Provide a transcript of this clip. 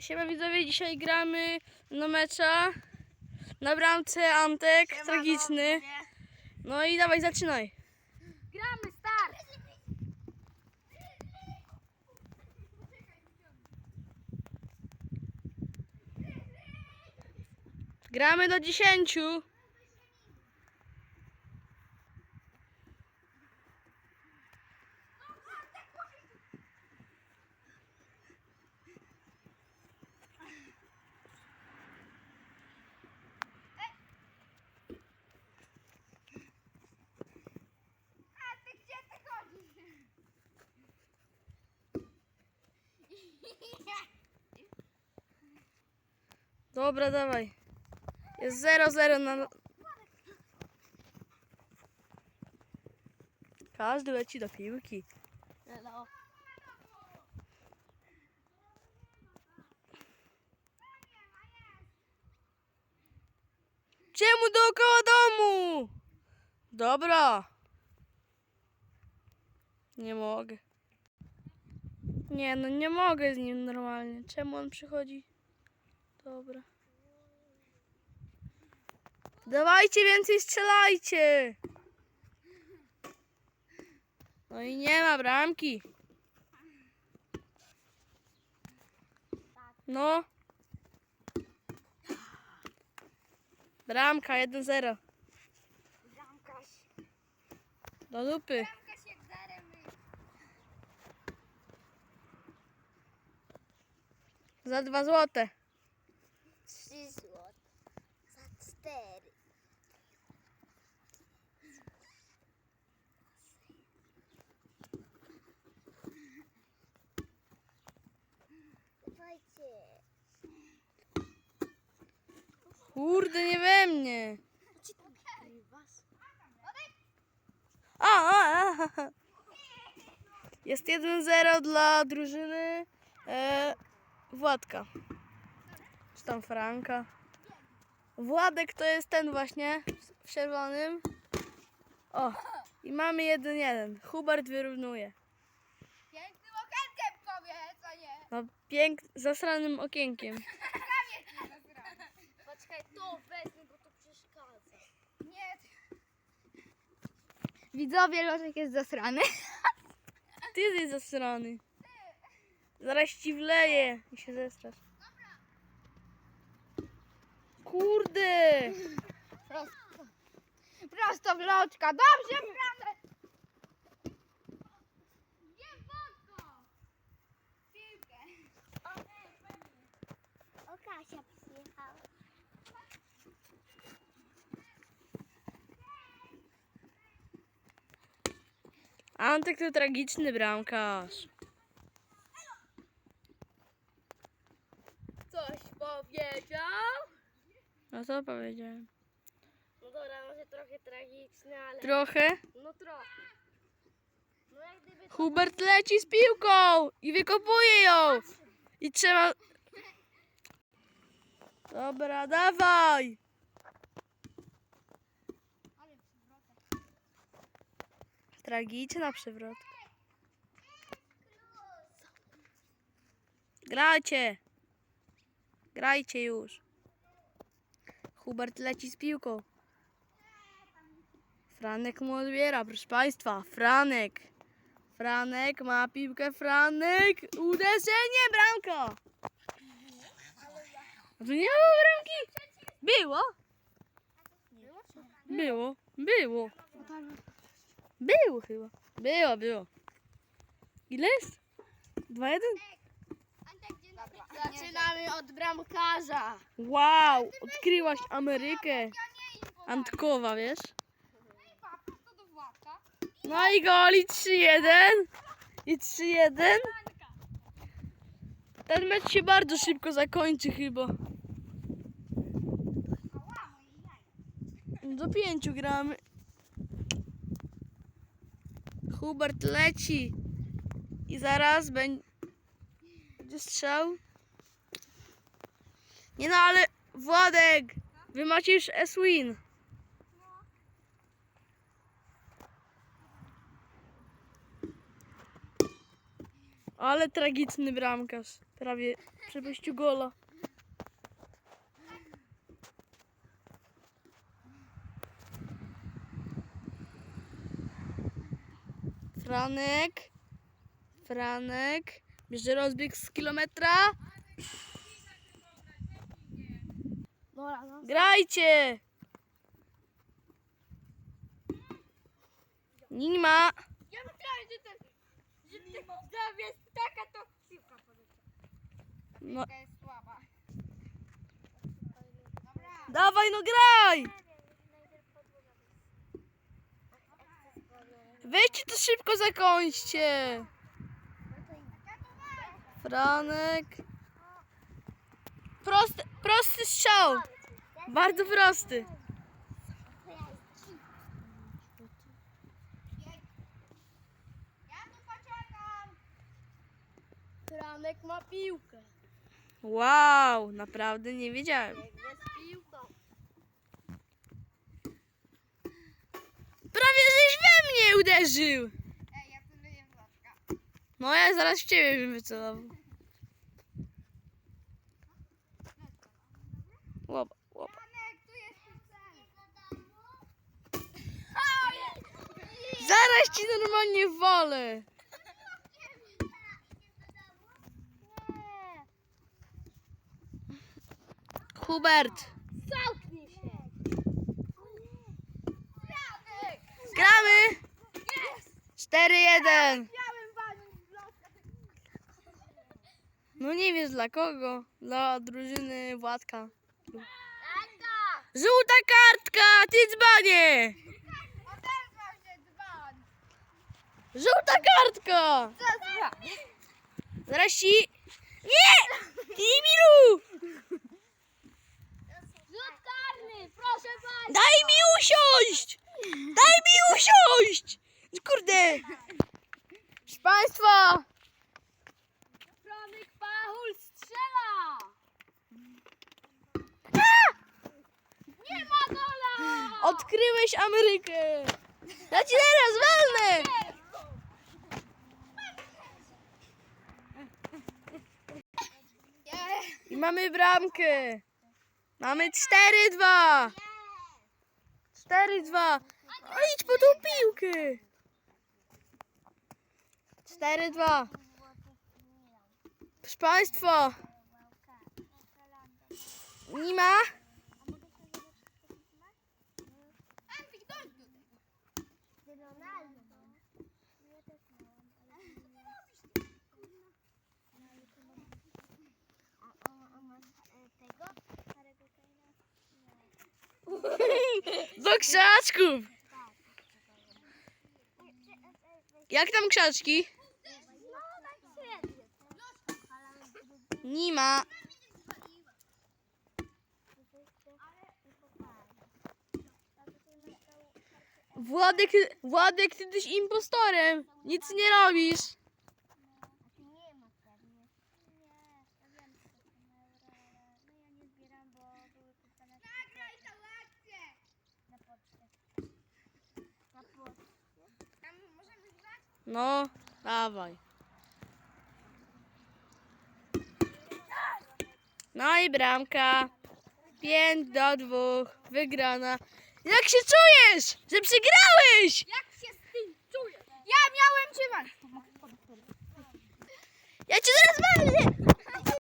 Siema widzowie, dzisiaj gramy no mecza na bramce Antek, tragiczny. No i dawaj, zaczynaj. Gramy, start! Gramy do 10. Dobra, dawaj. Jest 0-0 na... Każdy leci do piłki. Hello. Czemu dookoła domu? Dobra. Nie mogę. Nie, no nie mogę z nim normalnie. Czemu on przychodzi? Dobra. Dawajcie więcej, strzelajcie. No i nie ma bramki. No. Bramka 1-0. Bramkarz. Do dupy. Za 2 złote. Trzy złote. Za cztery. Dawajcie. Kurde, nie we mnie. A, a, a. Jest 1-0 dla drużyny e, Władka. Czy tam Franka. Władek to jest ten właśnie w czerwonym. O, i mamy 1-1. Hubert wyrównuje. Pięknym okienkiem powiedz, a nie. No, pięk zasranym okienkiem. Poczekaj, to wezmę, bo to przeszkadza. Nie. Widzowie, Lożek jest zasrany. Ty jesteś zasrany. Zaraz ci wleję i się zestrasz. Kurde! Prosto. Prosto w loczka. Dobrze, bramę. Nie wodko. Piłkę. O, Kasia przyjechała. Antek to tragiczny bramkarz. Coś powiedział? No co powiedziałem? No dobra, może trochę tragiczny, ale... Trochę. No trochę. No jak gdyby... Hubert leci z piłką i wykopuje ją. I trzeba... Dobra, dawaj. Tragiczna przewrotka. Grajcie. Grajcie już. Hubert leci z piłką. Franek mu odbiera, proszę Państwa. Franek. Franek ma piłkę. Franek. Uderzenie, bramka. A tu nie było bramki? Było. Było. Było. Było chyba. Było, było. Ile jest? Dwa jeden? Zaczynamy od bramkarza. Wow, odkryłaś Amerykę. Antkowa, wiesz? No i gol i 3-1. I 3-1. Ten mecz się bardzo szybko zakończy chyba. Do pięciu gramy. Hubert leci. I zaraz będzie strzał. Nie no, ale Władek, wy macie już S-Win. Ale tragiczny bramkarz. Prawie przepuścił gola. Franek. Franek. Bierze rozbieg z kilometra. Grajcie! Nie ma. Ja myślałem, że jest taka to piłka No, jest słaba. Dawaj, no graj! Wejdźcie to szybko zakończcie. Franek. Prosty, prosty strzał. Bardzo prosty. Franek ma piłkę. Wow, naprawdę nie wiedziałem. Jest piłka. Prawie żeś we uderzył. Ej, ja celuję w. No ja zaraz w ciebie bym wycelował. Janek, tu jest cel. Zaraz ci normalnie wolę. Hubert, Zamknij się. Janek! gramy. 4-1. Miałem walnąć w loczka. No nie wiesz dla kogo? Dla drużyny Władka. Żółta kartka, ty dzbanie. Się. Żółta kartka. Co za? Zaraz ci... Nie! Imilu! Rzut karny, proszę pani. Daj mi usiąść! Daj mi usiąść! Kurde! Proszę Państwa! Franek Pachul strzela. Nie ma gola. Odkryłeś Amerykę! Ja ci teraz walnę! I mamy bramkę! Mamy 4-2! 4-2! O, idź po tą piłkę! 4-2! Proszę Państwa! Nie ma? Do krzaczków! Jak tam krzaczki? Nie ma. Władek, Władek, ty jesteś impostorem. Nic nie robisz. Nie ma pewnie. Nie, ja wiem, co to są euro, ale no ja nie zbieram, bo były kupione Nagraj tę akcję. na poczcie. Na poczcie. Tam możemy grać? No, dawaj. No i bramka. 5 do 2. Wygrana. Jak się czujesz, że przegrałeś? Jak się z tym czujesz? Ja miałem cię. Ja cię zaraz walnę!